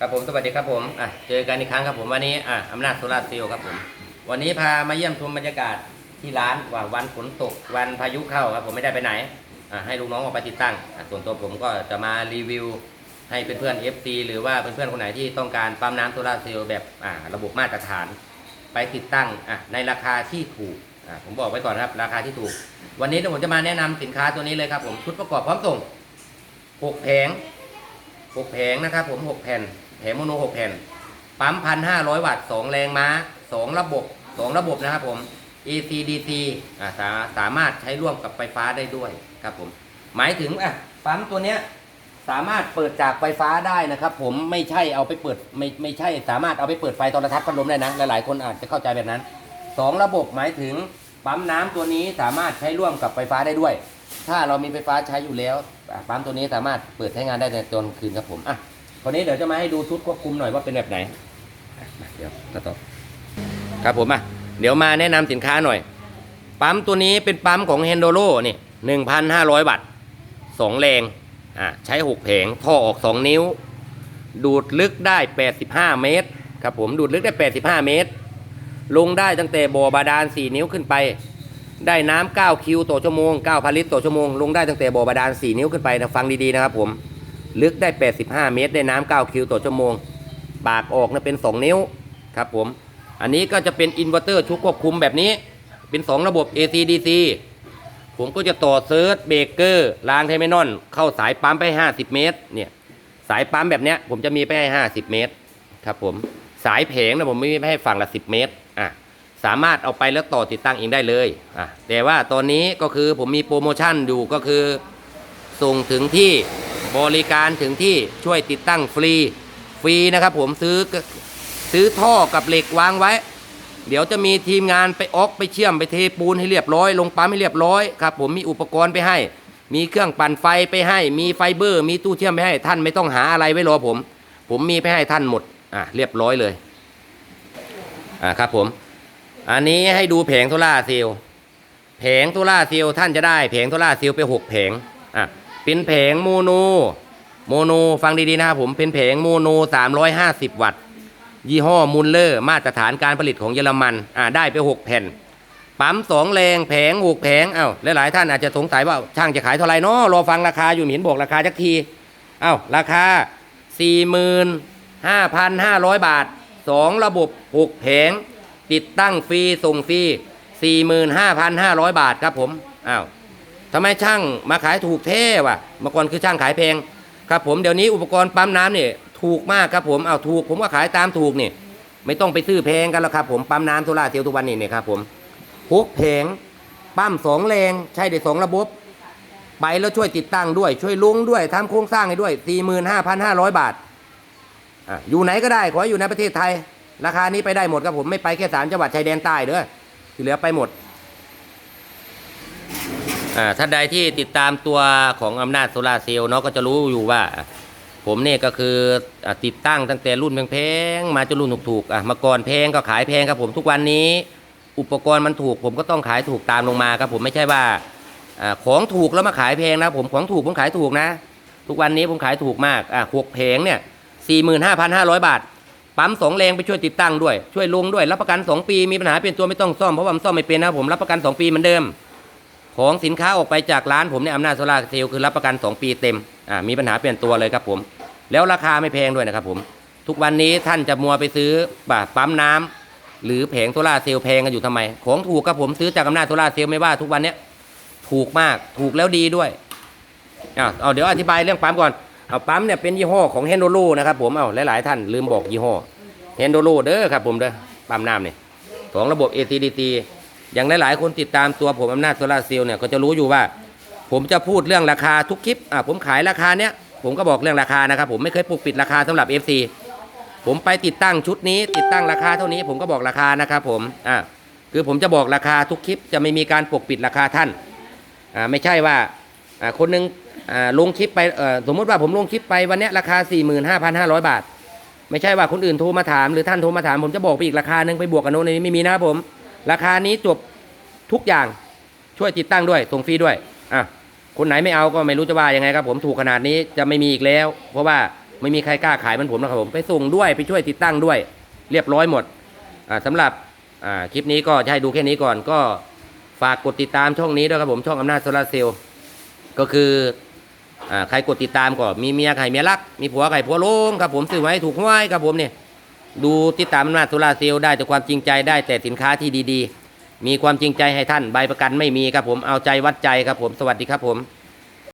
ครับผมสวัสดีครับผมอะเจอกันอีกครั้งครับผมวันนี้อะอำนาจโซลาร์เซลล์ครับผม วันนี้พามาเยี่ยมชมบรรยากาศที่ร้านว่าวันฝนตกวันพายุเข้าครับผมไม่ได้ไปไหนอะให้ลูกน้องออกไปติดตั้งอะส่วนตัวผมก็จะมารีวิว ให้เพื่อนๆ FC หรือว่าเพื่อนๆคนไหนที่ต้องการปั๊มน้ำโซลาร์เซลล์แบบอะระบบมาตรฐาน ไปติดตั้งอะในราคาที่ถูกอะผมบอกไว้ก่อนครับราคาที่ถูก วันนี้ผมจะมาแนะนำสินค้าตัวนี้เลยครับผมชุดประกอบพร้อมส่งหกแผงหกแผงนะครับผมหกแผ่น แผงโมโนหกแผ่น ปั๊มพันห้าร้อยวัตต์สองแรงม้าสองระบบสองระบบนะครับผม AC DC อ่าสาสามารถใช้ร่วมกับไฟฟ้าได้ด้วยครับผม หมายถึงอะปั๊มตัวเนี้ยสามารถเปิดจากไฟฟ้าได้นะครับ ผมไม่ใช่เอาไปเปิดไม่ไม่ใช่สามารถเอาไปเปิดไฟโทรทัศน์พัดลมได้นะหลายๆคนอาจจะเข้าใจแบบนั้นสองระบบหมายถึงปั๊มน้ำตัวนี้สามารถใช้ร่วมกับไฟฟ้าได้ด้วย ถ้าเรามีไฟฟ้าใช้อยู่แล้วปั๊มตัวนี้สามารถเปิดใช้งานได้ในตอนคืนครับผมอะ คราวนี้เดี๋ยวจะมาให้ดูชุดควบคุมหน่อยว่าเป็นแบบไหนเดี๋ยวต่อครับผมอะเดี๋ยวมาแนะนำสินค้าหน่อย ปั๊มตัวนี้เป็นปั๊มของ h e n d o l o นี่1,500วัตต์สองแรงอะใช้6แผงท่อออก2นิ้ว ดูดลึกได้85เมตรครับผมดูดลึกได้85เมตร ลงได้ตั้งแต่บ่อบาดาล4นิ้วขึ้นไป ได้น้ำ9คิวต่อชั่วโมง9,000ลิตรต่อชั่วโมงลงได้ตั้งแต่บ่อบาดาล4นิ้วขึ้นไปนะฟังดีๆนะครับผม ลึกได้ 85 เมตร ได้น้ำ9คิวต่อชั่วโมง ปากออกนะเป็น 2 นิ้วครับผม อันนี้ก็จะเป็นอินเวอร์เตอร์ชุดควบคุมแบบนี้ เป็น 2 ระบบ AC DC ผมก็จะต่อเซิร์ชเบรกเกอร์รางเทมินอลเข้าสายปั๊มไป 50 เมตร เนี่ย สายปั๊มแบบเนี้ยผมจะมีไปให้ 50 เมตร ครับผม สายแผงนะผมไม่มีไปให้ฝั่งละ 10 เมตร อะ สามารถเอาไปแล้วต่อติดตั้งเองได้เลย อะ แต่ว่าตอนนี้ก็คือผมมีโปรโมชั่นอยู่ก็คือส่งถึงที่ บริการถึงที่ช่วยติดตั้งฟรี ฟรีนะครับผมซื้อซื้อท่อกับเหล็กวางไว้ เดี๋ยวจะมีทีมงานไปออกไปเชื่อมไปเทปูนให้เรียบร้อย ลงปั๊มให้เรียบร้อยครับผมมีอุปกรณ์ไปให้ มีเครื่องปั่นไฟไปให้ มีไฟเบอร์ มีตู้เชื่อมไปให้ท่านไม่ต้องหาอะไรไว้รอผม ผมมีไปให้ท่านหมดอะเรียบร้อยเลยอะครับผม อันนี้ให้ดูแผงโซล่าร์เซลล์แผงโซล่าร์เซลล์ท่านจะได้แผงโซล่าร์เซลล์ไปหกแผงอะ เป็นแผงโมโน โมโนฟังดีๆนะครับผมเป็นแผงโมโน 350 วัตต์ ยี่ห้อมุลเลอร์ มาตรฐานการผลิตของเยอรมันอ่าได้ไป 6 แผ่น ปั๊มสองแรงแผงหกแผงเอ้าหลายๆท่านอาจจะสงสัยว่าช่างจะขายเท่าไหร่เนาะรอฟังราคาอยู่ไม่เห็นบอกราคาจักทีเอ้าราคา 45,500 บาท 2 ระบบ 6 แผง ติดตั้งฟรีส่งฟรี45,500 บาทครับผมอ้าว ทำไมช่างมาขายถูกเท่วะเมื่อก่อนคือช่างขายแพงครับผมเดี๋ยวนี้อุปกรณ์ปั๊มน้ำเนี่ยถูกมากครับผมเอาถูก ผมก็ขายตามถูกนี่ไม่ต้องไปซื้อแพงกันแล้วครับผมปั๊มน้ำโซล่าเซลล์ทุกวันนี้เนี่ยครับผมหกแผงปั๊มสองแรงใช้ได้สองระบบ ไปแล้วช่วยติดตั้งด้วย ช่วยลุงด้วยทำโครงสร้างให้ด้วย 45,500 บาทอะอยู่ไหนก็ได้ขออยู่ในประเทศไทย ราคานี้ไปได้หมดครับผมไม่ไปแค่สามจังหวัดชายแดนใต้เด้อที่เหลือไปหมด ท่านใดที่ติดตามตัวของอำนาจโซลาเซลล์เนาะก็จะรู้อยู่ว่า ผมเนี่ยก็คืออติดตั้งตั้งแต่รุ่นแพงๆมาจนรุ่นถูกๆอะมาก่อนแพงก็ขายแพงครับผมทุกวันนี้ อุปกรณ์มันถูก ผมก็ต้องขายถูกตามลงมาครับผมไม่ใช่ว่าอของถูกแล้วมาขายแพงนะผมของถูกผมขายถูกนะ ทุกวันนี้ผมขายถูกมากอะหกแผงเนี่ยสี่หมื่นห้าพันห้าร้อยบาทปั๊มสองแรงไปช่วยติดตั้งด้วยช่วยลงด้วยรับประกันสองปีมีปัญหาเป็นตัวไม่ต้องซ่อมเพราะว่ามันซ่อมไม่เป็นนะผมรับประกันสองปีเหมือนเดิม ของสินค้าออกไปจากร้านผมเนี่ยอำนาจโซลาเซลล์คือรับประกัน 2 ปีเต็มอ่ามีปัญหาเปลี่ยนตัวเลยครับผม แล้วราคาไม่แพงด้วยนะครับผม ทุกวันนี้ท่านจะมัวไปซื้อแบบปั๊มน้ำหรือแผงโซลาเซลล์แพงกันอยู่ทำไม ของถูกครับผมซื้อจากอำนาจโซลาเซลล์ไม่ว่าทุกวันเนี้ยถูกมากถูกแล้วดีด้วยอ่าเอาเดี๋ยวอธิบายเรื่องปั๊มก่อนเอาปั๊มเนี่ยเป็นยี่ห้อของเฮนโดโลนะครับผมเอาหลายๆท่านลืมบอกยี่ห้อเฮนโดโลเด้อครับผมเด้อปั๊มน้ำเนี่ยของระบบ ACDT อย่างหลายๆคนติดตามตัวผมอำนาจโซลาเซลล์เนี่ยก็จะรู้อยู่ว่า ผมจะพูดเรื่องราคาทุกคลิปอะผมขายราคาเนี้ยผมก็บอกเรื่องราคานะครับ ผมไม่เคยปกปิดราคาสำหรับ FC ผมไปติดตั้งชุดนี้ ติดตั้งราคาเท่านี้ผมก็บอกราคานะครับผมอะคือผมจะบอกราคาทุกคลิปจะไม่มีการปกปิดราคาท่านอ่าไม่ใช่ว่าอ่าคนหนึงอ่าลงคลิปไปเอ่อสมมติว่าผมลงคลิปไปวันเนี้ยราคา 45,500 บาท ไม่ใช่ว่าคนอื่นโทรมาถามหรือท่านโทรมาถามผมจะบอกไปอีกราคาหนึ่งไปบวกกับโน้นนนี้ไม่มีนะครับผม ราคานี้จบทุกอย่างช่วยติดตั้งด้วยส่งฟรีด้วยอะคนไหนไม่เอาก็ไม่รู้จะว่ายังไงครับผมถูกขนาดนี้จะไม่มีอีกแล้ว เพราะว่าไม่มีใครกล้าขายมันผมนะครับผมไปส่งด้วยไปช่วยติดตั้งด้วย เรียบร้อยหมดอ่าสำหรับอ่าคลิปนี้ก็จะให้ดูแค่นี้ก่อนก็ฝากกดติดตามช่องนี้ด้วยครับผมช่องอำนาจโซลาร์เซลล์ก็คืออ่าใครกดติดตามก็มีเมียใครเมียรัก มีผัวใครผัวโลงครับผมซื้อไว้ถูกห้วยครับผมเนี่ย ดูติดตามอำนาจโซลาร์เซลล์ได้แต่ความจริงใจได้แต่สินค้าที่ดีๆ มีความจริงใจให้ท่านใบประกันไม่มีครับผมเอาใจวัดใจครับผมสวัสดีครับผม